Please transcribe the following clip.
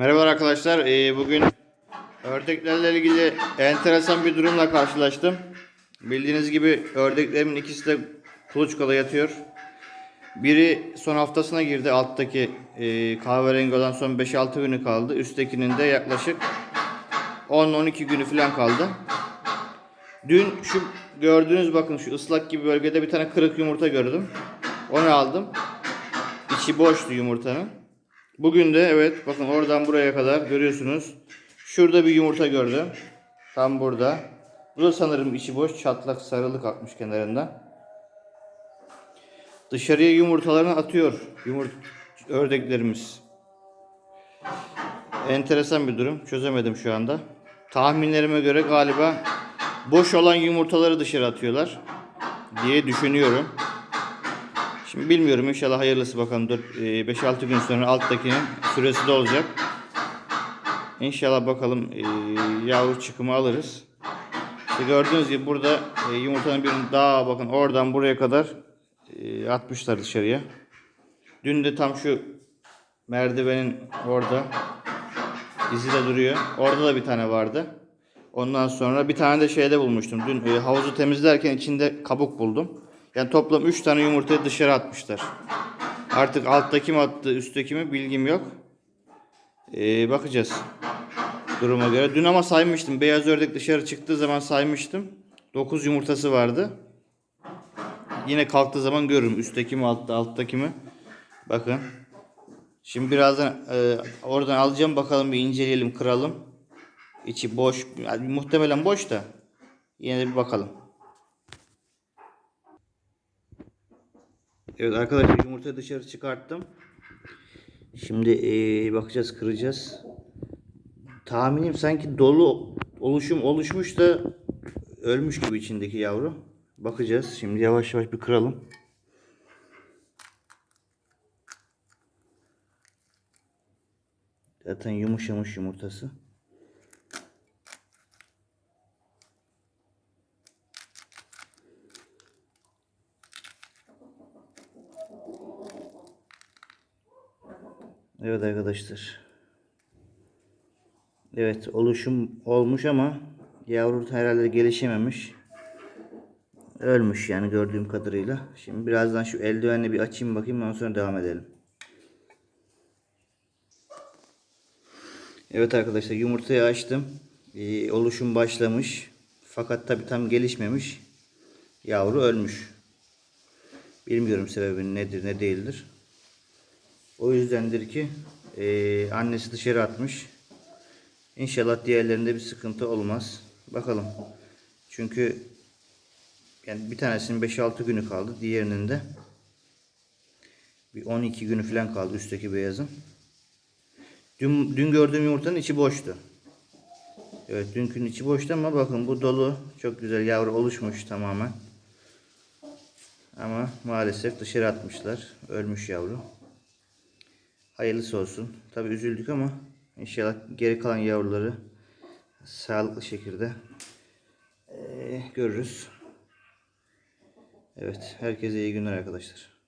Merhaba arkadaşlar. Ee, bugün ördeklerle ilgili enteresan bir durumla karşılaştım. Bildiğiniz gibi ördeklerimin ikisi de kuluçkada yatıyor. Biri son haftasına girdi. Alttaki e, kahverengi olan son 5-6 günü kaldı. Üsttekinin de yaklaşık 10-12 günü falan kaldı. Dün şu gördüğünüz bakın şu ıslak gibi bölgede bir tane kırık yumurta gördüm. Onu aldım. İçi boştu yumurtanın. Bugün de evet bakın oradan buraya kadar görüyorsunuz. Şurada bir yumurta gördüm. Tam burada. Bu da sanırım içi boş çatlak sarılık atmış kenarından. Dışarıya yumurtalarını atıyor yumurt ördeklerimiz. Enteresan bir durum. Çözemedim şu anda. Tahminlerime göre galiba boş olan yumurtaları dışarı atıyorlar diye düşünüyorum. Şimdi bilmiyorum inşallah hayırlısı bakalım 5-6 gün sonra alttakinin süresi de olacak. İnşallah bakalım e, yavru çıkımı alırız. İşte gördüğünüz gibi burada e, yumurtanın birini daha bakın oradan buraya kadar e, atmışlar dışarıya. Dün de tam şu merdivenin orada izi de duruyor. Orada da bir tane vardı. Ondan sonra bir tane de şeyde bulmuştum. Dün e, havuzu temizlerken içinde kabuk buldum. Yani toplam 3 tane yumurtayı dışarı atmışlar. Artık alttaki mi attı, üstteki mi bilgim yok. Ee, bakacağız duruma göre. Dün ama saymıştım. Beyaz ördek dışarı çıktığı zaman saymıştım. 9 yumurtası vardı. Yine kalktığı zaman görürüm. Üstteki mi altta, alttaki mi. Bakın. Şimdi birazdan e, oradan alacağım. Bakalım bir inceleyelim, kıralım. İçi boş. Yani muhtemelen boş da. Yine bir bakalım. Evet arkadaşlar yumurta dışarı çıkarttım. Şimdi eee, bakacağız kıracağız. Tahminim sanki dolu oluşum oluşmuş da ölmüş gibi içindeki yavru. Bakacağız. Şimdi yavaş yavaş bir kıralım. Zaten yumuşamış yumurtası. Evet arkadaşlar. Evet oluşum olmuş ama yavru herhalde gelişememiş. Ölmüş yani gördüğüm kadarıyla. Şimdi birazdan şu eldivenle bir açayım bakayım ondan sonra devam edelim. Evet arkadaşlar yumurtayı açtım. Ee, oluşum başlamış. Fakat tabi tam gelişmemiş. Yavru ölmüş. Bilmiyorum sebebi nedir ne değildir. O yüzdendir ki e, annesi dışarı atmış. İnşallah diğerlerinde bir sıkıntı olmaz. Bakalım. Çünkü yani bir tanesinin 5-6 günü kaldı. Diğerinin de bir 12 günü falan kaldı üstteki beyazın. Dün, dün gördüğüm yumurtanın içi boştu. Evet dünkünün içi boştu ama bakın bu dolu. Çok güzel yavru oluşmuş tamamen. Ama maalesef dışarı atmışlar. Ölmüş yavru. Hayırlısı olsun. Tabi üzüldük ama inşallah geri kalan yavruları sağlıklı şekilde görürüz. Evet. Herkese iyi günler arkadaşlar.